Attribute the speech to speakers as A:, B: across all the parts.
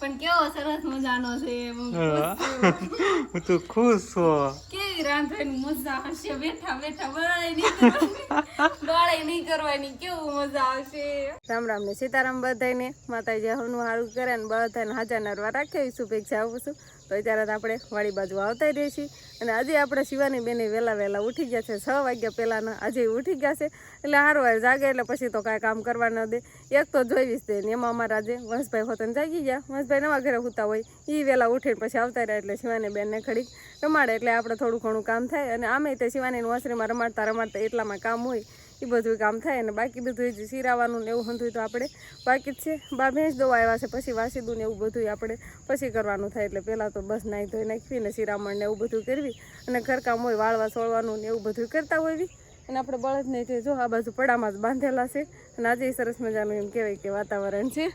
A: પણ કેવો સરસ મજાનો છે હું.
B: તો ખુશ છું.
A: કેવી રાંધવાની મજા હશે બેઠા બેઠા બળાઈ નહીં બળાઈ નહીં કરવાની. કેવું મજા આવશે? રામ રામ ને સીતારામ બધાને માતાજી હવનું સારું કરે ને બધાને હાજર નરવા રાખે શુભેચ્છા આપું છું. તો અત્યારે આપણે વાડી બાજુ આવતા રહીએ છીએ. અને આજે આપણે શિવાની બેને વહેલા વહેલા ઉઠી ગયા છે. છ વાગ્યા પહેલાંના આજે ઉઠી ગયા છે. એટલે સારું વાર જાગે એટલે પછી તો કાંઈ કામ કરવા ન દે. એક તો જોઈશ દે ને એમાં અમારા આજે વંશભાઈ હોતન જાગી ગયા. વંશભાઈ નવા ઘરે હોતા હોય. એ વહેલા ઉઠીને પછી આવતા રહ્યા એટલે શિવાની બેનને ખડીક રમાડે. એટલે આપણે થોડું ઘણું કામ થાય. અને આમે તે શિવાની વસરીમાં રમાડતા રમાડતા એટલામાં કામ હોય. એ બધું કામ થાય અને બાકી બધું જે સિરાવાનું ને એવું હંધું તો આપણે બાકી જ છે. બા ભેંસ દવા આવ્યા છે, પછી વાસીદું ને એવું બધું આપણે પછી કરવાનું થાય. એટલે પહેલાં તો બસ નાહી ધોઈ નાખવી ને સિરામણ ને એવું બધું કરવી અને ઘરકામ હોય, વાળવા સોળવાનું ને એવું બધું કરતા હોઈવી અને આપણે બળદને જે જો આ બાજુ પડામાં જ બાંધેલા છે અને આજે સરસ મજાનું એમ કહેવાય કે વાતાવરણ છે.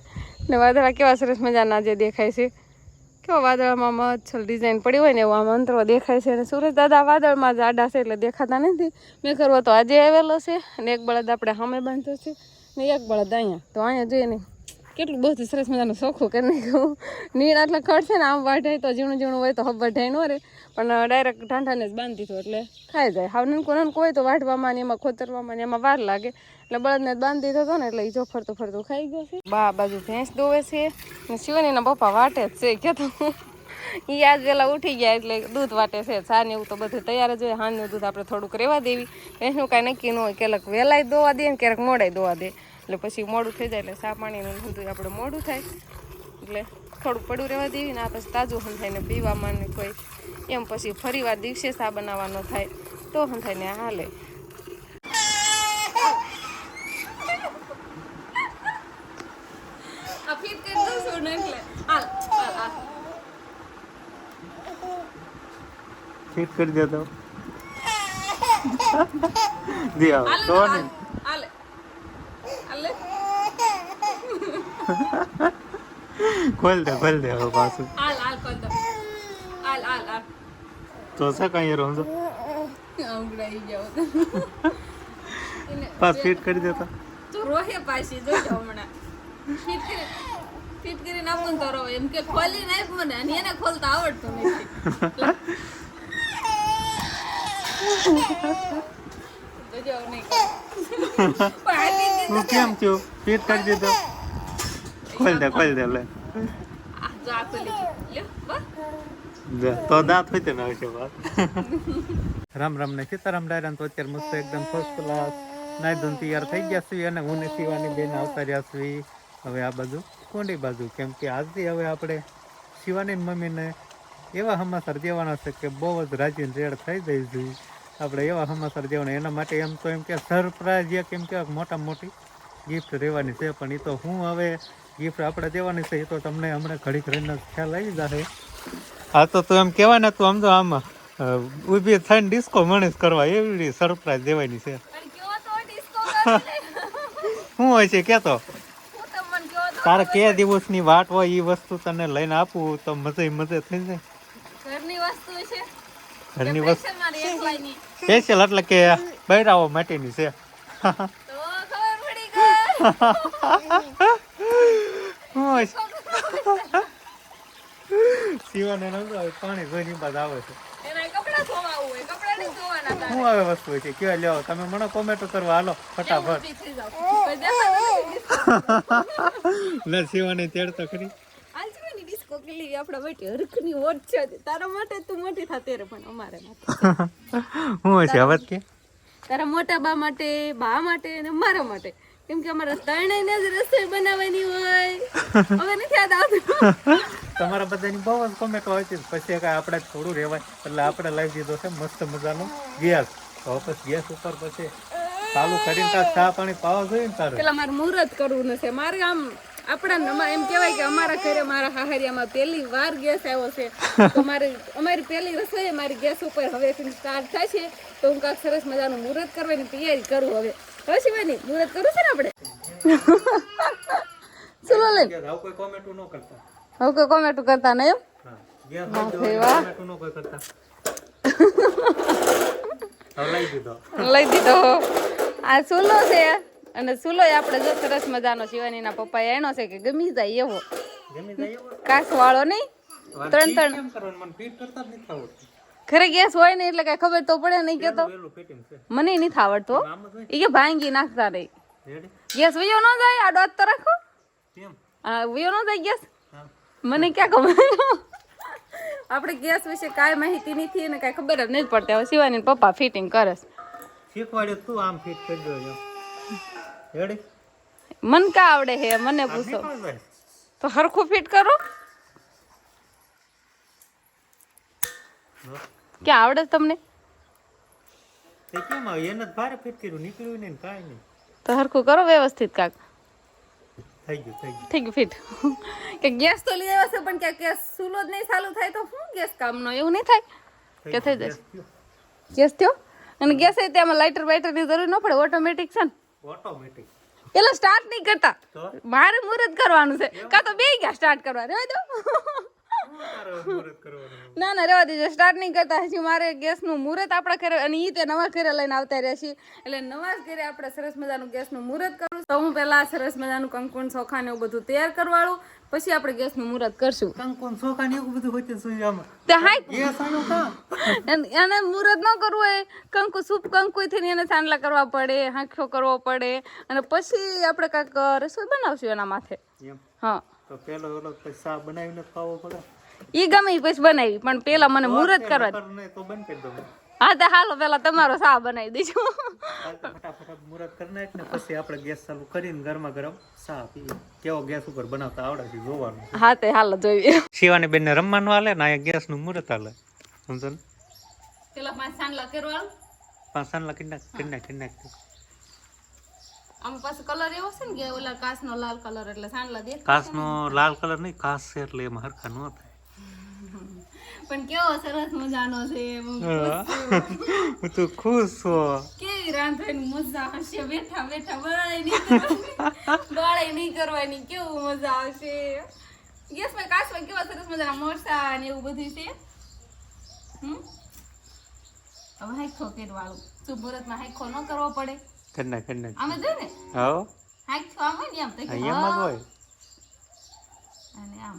A: ને વાદળા કેવા સરસ મજાના આજે દેખાય છે. કેવા વાદળમાં મચ્છલ ડિઝાઇન પડી હોય ને એવું આમ અંતરો દેખાય છે. અને સુરજ દાદા વાદળમાં જાડા છે એટલે દેખાતા નથી. મેં કરવો તો આજે આવેલો છે અને એક બળદ આપણે સામે બાંધ્યો છે ને એક બળદ અહીંયા. તો અહીંયા જોઈએ ને કેટલું બધું સરસ મજાનું ચોખ્ખું કરી નાખ્યું. નીર આટલા ખડ ને આમ વાઢાય તો ઝીણું ઝીણું હોય તો હબ વઢાય ન રે પણ ડાયરેક્ટ ઠાંઠાને જ બાંધી દીધું એટલે ખાઈ જાય. હાવ નનકો નનકો હોય તો વાઢવામાં ને એમાં ખોતરવામાં ને એમાં વાર લાગે. એટલે બળદને બાંધી દીધો ને એટલે એ જો ફરતું ફરતું ખાઈ ગયો છે. બા બાજુ ભેંસ દોવે છે ને શિવાનીના પપ્પા વાટે જ છે, કે તો એ આજ વેલા ઉઠી ગયા એટલે દૂધ વાટે છે ચા ને એવું તો બધું તૈયાર જ હોય હાંજનું દૂધ આપણે થોડુંક રહેવા દેવી. ભેંસનું કાંઈ નક્કી ન હોય, ક્યારેક વહેલાય દોવા દે ને ક્યારેક મોડાય દોવા દે. એટલે પછી મોડું થઈ જાય એટલે સા પાણીનું બધું આપણે મોડું થાય. એટલે થોડું પડું રહેવા દેવી ને આ પછી તાજું હંથાઈને પીવામાં ને કોઈ. એમ પછી ફરી વાર દિવસે સા બનાવવાનો થાય, તો હંથાઈને હાલે આ ફીટ કરી દઉં છું ને એટલે હાલ હાલ હાલ
B: ફિટ કરી દેતો જી આવો. તો ને ખોલ દે ખોલ દે હવે પાછું.
A: આલ આલ કર દો. આલ આલ હાલ
B: તો છે કઈ
A: ઊંઘડાઈ જાવ એને
B: ફિટ કરી દેતો
A: તો. રોહે પાછી જો હમણાં. ફિટ કરી ફિટ કરીને આપું તો એમ કે ખોલી નાખ મને અને એને ખોલતા આવડતું નથી.
B: હું કેમ છું? પેટ કરી દીધો. ખોલ દે ખોલ દે, લે. તો દાંત હોય ને આવશે વાત. રામ રામ ને સીતારામ ડાયરા તો અત્યારે મસ્ત એકદમ ફર્સ્ટ ક્લાસ નાઈ ધોન તૈયાર થઈ ગયા છીએ અને હું ને શિવાની બેન આવતા રહ્યા છીએ. હવે આ બાજુ, કોંડી બાજુ, કેમ કે આજથી હવે આપણે શિવાની મમ્મીને એવા હમાસર દેવાના છે કે બહુ જ રાજીને રેડ થઈ જઈશું આપણે એવા સમાચાર દેવાના. એના માટે એમ તો એમ કે સરપ્રાઈઝ એક એમ કે મોટા મોટી ગિફ્ટ રહેવાની છે. પણ એ તો હું હવે ગિફ્ટ આપણે દેવાની છે. એ તો તમને હમણાં ઘડીક રહીને ખ્યાલ આવી જશે હા તો તું એમ કહેવાય ને તું સમજો આમાં ઊભી થઈને ડિસ્કો મણીસ કરવા એવી સરપ્રાઈઝ દેવાની છે. શું હોય છે કે તો?
A: હું તો મને કયો તો
B: તારે કે દિવસની વાટ હોય એ વસ્તુ તને લઈને આપું તો મજે મજે થઈ જાય.
A: ઘરની વસ્તુ છે.
B: ઘરની વસ્તુ. સ્પેશિયલ એટલે કે બૈરાઓ માટેની છે.
A: તો
B: છે શિવાને આવે, પાણી જોઈને બાદ આવે છે. શું આવે વસ્તુ હોય છે? કેવા લેવો તમે મને કોમેટો કરવા હાલો ફટાફટ.
A: નથી.
B: લે શિવાની તેડતો ખરી.
A: એની આપણા માટે હરખની ઓટ છે તારા માટે તું મોટી થા રે પણ અમારે માટે.
B: શું છે હવે કે?
A: તારા મોટા બા માટે બા માટે અને મારા માટે. કેમ કે અમારા ત્રણેયને જ રસોઈ બનાવવાની હોય. હવે નથી યાદ આવતું.
B: તમારા બધાની બહુ જ કોમેન્ટ હોય છે. પછી કાંઈ આપણે થોડું રહેવાય. એટલે આપણે લાવી દીધો છે મસ્ત મજાનો ગેસ. તો પછી ગેસ ઉપર પછી ચાલુ કરીને તાર ચા પાણી પાવા જોઈએ ને તારે.
A: પેલા મારે મુહૂર્ત કરવું નથી મારે આમ આપણા નમા- એમ કહેવાય કે અમારા ઘરે મારા હાહરિયામાં પહેલી વાર ગેસ આવ્યો છે. તો મારે અમારી પહેલી રસોઈ મારી ગેસ ઉપર હવે સ્ટાર્ટ થાય છે. તો હું કાંઈક સરસ મજાનું મુહૂર્ત કરવાની તૈયારી કરું હવે. હવે શિવાની મુહૂર્ત કરું છે ને આપણે? ચલો લે.
B: હવે કોઈ કોમેન્ટો ન કરતા.
A: હવે કોઈ કોમેન્ટ કરતા નહીં એમ?
B: હા. કોમેન્ટો ન કોઈ કરતા. લઈ દીધો.
A: લઈ દીધો. આ સુનો છે. અને સુલોય આપણે જો સરસ મજાનો શિવાનીના પપ્પાએ એનો છે કે ગમી જાય એવો.
B: ગમી જાય એવો?
A: કાસ વાળો નહીં ત્રણ ત્રણ. ઘરે ગેસ હોય ને એટલે કઈ ખબર તો પડે નહીં
B: કેતો.
A: મને
B: નહીં હોય
A: એ કે ભાંગી નાખતા નહીં. ગેસ વયો ન જાય આ ડોત તો રાખો. વયો ન જાય ગેસ? મને ક્યાં ખબર? આપણે ગેસ વિશે કાંઈ માહિતી નથી અને કાંઈ ખબર જ નહીં પડતી. હવે શિવાની પપ્પા ફિટિંગ કરે
B: શીખવાડ્યું તું આમ ફિટ કરી દો રેડી
A: મને કા આવડે હે? મને પૂછો. તો હરખું ફિટ કરો. ક્યાં આવડે તમને?
B: તે કેમ આવે? એને ભારે ફિટ કર્યું નીકળ્યું નહીં ને કાંઈ નહીં.
A: તો હરખું કરો વ્યવસ્થિત કાક.
B: થઈ ગયું થઈ ગયું.
A: થઈ ગયું ફિટ કે ગેસ તો લઈ આવ્યા છે પણ કે ગેસ સુલો જ નહીં ચાલુ થાય તો શું ગેસ કામનો? એવું નહીં થાય? કે થઈ જશે. ગેસ થયો. અને ગેસ હોય તેમાં લાઇટર બાઇટરની જરૂર ન પડે ઓટોમેટિક છે ને?
B: ઓટોમેટિક
A: એટલે સ્ટાર્ટ નહીં કરતા. મારે મુહૂર્ત કરવાનું છે. કાં તો બે ગયા સ્ટાર્ટ કરવા. રહેવા દો.
B: કરવાનું
A: ના ના રહેવા દેજો. સ્ટાર્ટ નહીં કરતા. હજી મારે ગેસનું મુહૂર્ત આપણા ઘરે અને ઈ તે નવા ઘરે લઈને આવતા રહ્યા છીએ. એટલે નવા જ ઘરે આપણે સરસ મજાનું ગેસનું મુહૂર્ત કરું. તો હું પહેલા સરસ મજાનું કંકુણ ચોખા ને એવું બધું તૈયાર કરવાળું. પછી આપણે ગેસનું મુહૂર્ત કરશું.
B: કંકુન સોખા ને એવું બધું હોય છે શું
A: તે હાય.
B: ગેસ આનો કાં
A: એન- મુહૂર્ત ન કરવું હોય. કંકુ સૂપ કંકુ થઈને એને સાંડલા કરવા પડે હાંખ્યો કરવો પડે. અને પછી આપણે કાંઈક રસોઈ બનાવશું એના માથે. હા.
B: તો પેલો ઓલો પૈસા બનાવીને ખાવો પડે.
A: ઈ ગમે પછી બનાવી પણ પેલા મને મુહૂર્ત કરવા.
B: તો બંધ કરી દઉં.
A: હા તો હાલો પેલા તમારો સા બનાવી દેજો.
B: ફટાફટ મુરત કરી નાખ ને પછી આપણે ગેસ ચાલુ કરીને ગરમા ગરમ સા પીએ. કેવો ગેસ ઉપર બનાવતા આવડે છે જોવાનું.
A: હા તે હાલો જોઈએ.
B: શિવાની બેન ને રમવાનું હાલે ને અહીંયા ગેસનું મુરત હાલે. સમજો ને?
A: પેલા પાંચ સાંડલા કરવાનું
B: પાંચ સાંજલા કરી નાખ કરી નાખ કરી નાખ.
A: આમ પાસે કલર એવો છે ને કે ઓલા કાચનો લાલ કલર એટલે સાંડલા દે
B: કાસનો લાલ કલર નહીં કાસ છે એટલે એમાં હરખા ન થાય.
A: પણ કેવો સરસ મજાનો છે એમ
B: હું. તો ખુશ છો.
A: કેવી રાંધવાની મજા આવશે બેઠા બેઠા બળાઈ નહીં બળાઈ નહીં કરવાની. કેવું મજા આવશે ગેસમાં કાચમાં કેવા સરસ મજાના મરસા ને એવું બધું છે? હમ? હવે હાઈખો કરવાળું શું મુહૂર્તમાં હાઈખો ન કરવો પડે.
B: કરી નાખ કરી
A: આમે જો ને
B: હો.
A: હાઈખો આમ હોય ને આમ તો
B: જ હોય.
A: અને આમ.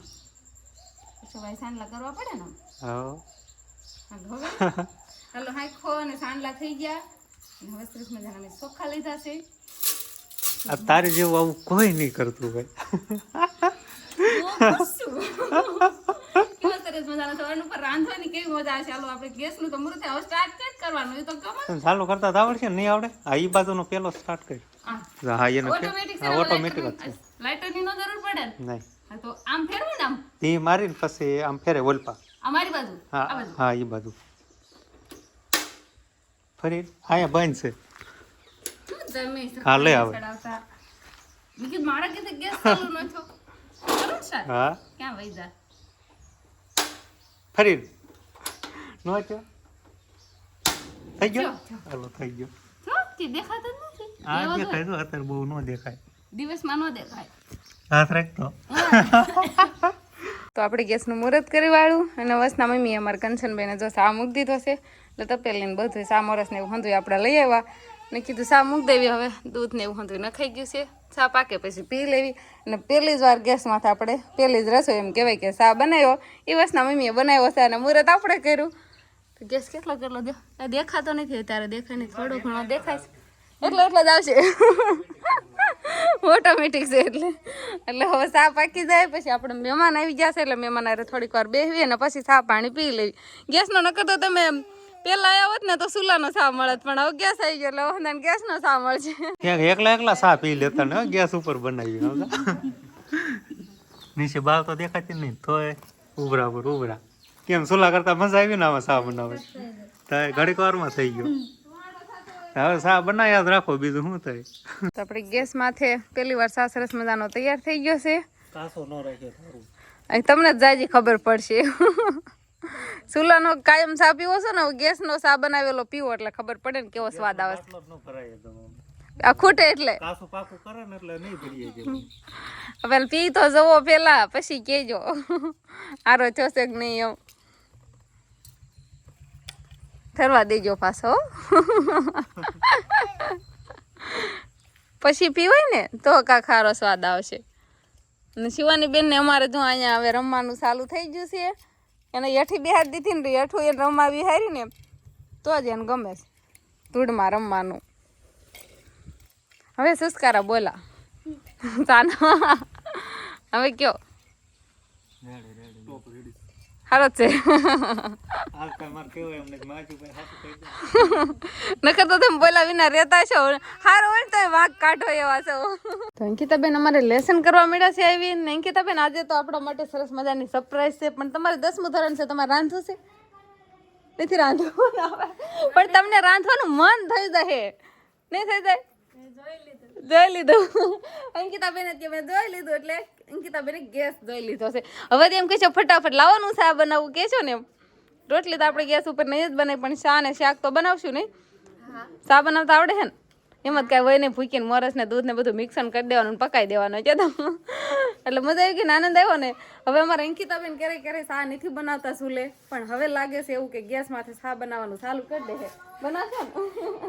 A: પછી ભાઈ સાંડલા કરવા પડે ને? હવે? હાલો હાંખો અને સાંડલા થઈ ગયા. હવે સરસ મજાના મેં ચોખ્ખા લીધા છે.
B: આ તારે જેવું આવું કોઈ નહીં કરતું ભાઈ.
A: સરસ મજાના સવારનું પર રાંધવાની કેવી મજા આવશે હાલો આપણે ગેસનું તો મુહૂર્ત હવે સ્ટાર્ટ જ કરવાનું. એ તો ગમે.
B: ચાલુ કરતા તો આવડશે નહીં આવડે? આ ઈ બાજુનો પેલો સ્ટાર્ટ કર. હા. એને
A: ઓટોમેટિક
B: ઓટોમેટિક છે
A: જરૂર પડે
B: નહીં.
A: તો આમ ફેરવું ને આમ?
B: ધી મારીને પછી આમ ફેરે ઓલપા.
A: અમારી બાજુ?
B: હા હા એ બાજુ. ફરી આયા બંધ છે. હા, લઈ આવે.
A: મેં મારા કે ગેસ ચાલુ ન છો કરો ને
B: હા.
A: ક્યાં વહી જા?
B: ફરી. નો થયો? થઈ ગયો. હાલો થઈ ગયો.
A: જો કે દેખાતો નથી.
B: આ. દેખાય તો અત્યારે બહુ ન દેખાય.
A: દિવસમાં ન દેખાય. તો. આપણે ગેસનું મુહૂર્ત કરી વાળું અને વસના મમ્મી અમારા કંચનભાઈને જો સા મૂકી દીધો છે, એટલે તપેલીને બધું સા મોરસ ને એવું હંધું આપણે લઈ આવ્યા. ને કીધું સા મૂકી દેવી હવે, દૂધ ને એવું હંધું નખાઈ ગયું છે. સા પાકે પછી પી લેવી અને પહેલી જ વાર ગેસમાંથી આપણે પહેલી જ રસોઈ એમ કહેવાય કે સા બનાવ્યો. એ વસના મમ્મીએ બનાવ્યો છે અને મુહૂર્ત આપણે કર્યું. તો ગેસ કેટલો કેટલો દેખાતો નથી ત્યારે દેખાય નહીં, થોડો ઘણો દેખાય એટલો એટલો જ આવશે. ઓટોમેટિક છે એટલે. એટલે હવે સા પાકી જાય, પછી આપણે મહેમાન આવી જશે, એટલે મહેમાન અરે થોડીક વાર બેસવી અને પછી સા પાણી પી લેવી. ગેસનો નકર તો તમે પેલા આવ્યા ને તો સુલાનો સા મળત, પણ હવે ગેસ આવી ગયો એટલે હવે ગેસનો સા મળશે.
B: એકલા એકલા સા પી લેતા ને ગેસ ઉપર બનાવી? નીચે બાર તો દેખાતી નહીં, તોય ઉભરા પર ઉભરા. કેમ, સુલા કરતા મજા આવી ને આમાં સા બનાવે તો ઘડીક વારમાં થઈ ગયો. હવે સા બનાવ્યા જ રાખો બીજું શું થાય?
A: તો આપણે ગેસ માથે પહેલી વાર ચા સરસ મજાનો તૈયાર થઈ ગયો છે.
B: કાસો ન
A: તમને જ જાજી ખબર પડશે. ચૂલાનો કાયમ સા પીવો છો ને ગેસનો સા બનાવેલો પીવો એટલે ખબર પડે ને કેવો સ્વાદ આવે છે. આ ખૂટે એટલે.
B: કાસું પાકું કરે ને એટલે નહીં ભરીએ જેવું
A: હવે પી તો જવો પેલા પછી કેજો. આરો થશે કે નહીં એમ. ઠરવા દેજો પાછો. હો. પછી પીવાય ને તો કા ખારો સ્વાદ આવશે. અને શિવાની બેન ને અમારે જો અહીંયા હવે રમવાનું ચાલુ થઈ ગયું છે. એને યઠી બિહાર દીધી ને યઠું એને રમવા બિહારી ને તો જ એને ગમે છે ધૂળમાં રમવાનું. હવે સુસ્કારા બોલા. સાનો હવે કયો? હારો છે નકર તો તમે બોલા વિના રહેતા છો હારો હોય તો વાંક કાઢો એવા છો તો અંકિતાબેન અમારે લેસન કરવા મળ્યા છે આવી ને અંકિતાબેન આજે તો આપણા માટે સરસ મજાની સરપ્રાઈઝ છે પણ તમારે દસમું ધોરણ છે તમારે રાંધવું છે નથી રાંધવું પણ તમને રાંધવાનું મન થઈ જાય નહીં થઈ જાય જોઈ લીધું અંકિતાબેન કે મેં જોઈ લીધું એટલે અંકિતાબેને ગેસ જોઈ લીધો છે. હવે એમ કહે છે, ફટાફટ લાવવાનું છે બનાવવું. કે છો ને રોટલી તો આપણે ગેસ ઉપર નહીં જ બનાવી પણ શા ને શાક તો બનાવશું નહીં. શા બનાવતા આવડે છે ને? એમ જ કાંઈ હોય નહીં ને દૂધ ને બધું મિક્સન કરી દેવાનું પકાઈ દેવાનું છે તો એટલે મજા આવી ગઈ આનંદ આવ્યો ને. હવે અમારે અંકિતાબેન ક્યારેય ક્યારેય સા નથી બનાવતા સુલે પણ હવે લાગે છે એવું કે ગેસમાંથી સા બનાવવાનું ચાલુ કરી દે બનાવશો ને?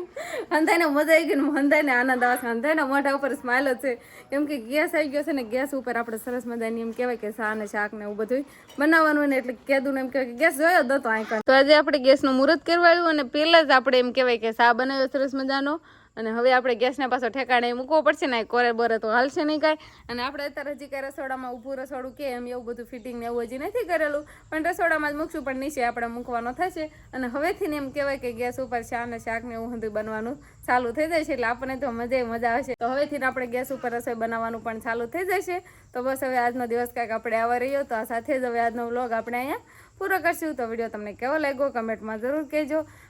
A: હંધાઈને મજા આવી ગઈ ને, હંધાઈને આનંદ આવે છે. હંધાઈના મોઢા ઉપર સ્માઇલ જ છે. કેમ કે ગેસ આવી ગયો છે ને, ગેસ ઉપર આપણે સરસ મજાની એમ કહેવાય કે સા ને શાક ને એવું બધું બનાવવાનું ને, એટલે કીધું ને એમ કહેવાય કે ગેસ જોયો જ હતો તો આજે આપણે ગેસનું મુહૂર્ત કરવાયું અને પહેલાં જ આપણે એમ કહેવાય કે સા બનાવ્યો સરસ મજાનો. અને હવે આપણે ગેસને પાછો ઠેકાણે મૂકવો પડશે ને, કોરે બરે તો હાલશે નહીં કાંઈ. અને આપણે અત્યારે હજી કાંઈ રસોડામાં ઊભું રસોડું કે એમ એવું બધું ફિટિંગ ને એવું હજી નથી કરેલું. પણ રસોડામાં જ મૂકશું, પણ નીચે આપણે મૂકવાનો થશે. અને હવેથી ને એમ કહેવાય કે ગેસ ઉપર ચા અને શાક ને એવું બધું બનવાનું ચાલુ થઈ જશે, એટલે આપણને તો મજા મજા આવશે. તો હવેથી આપણે ગેસ ઉપર રસોઈ બનાવવાનું પણ ચાલુ થઈ જશે. તો બસ હવે આજનો દિવસ કાંઈક આપણે આવવા રહ્યો, તો આ સાથે જ હવે આજનો વ્લોગ આપણે અહીંયા પૂરો કરશું. તો વીડિયો તમને કેવો લાગ્યો કમેન્ટમાં જરૂર કહેજો.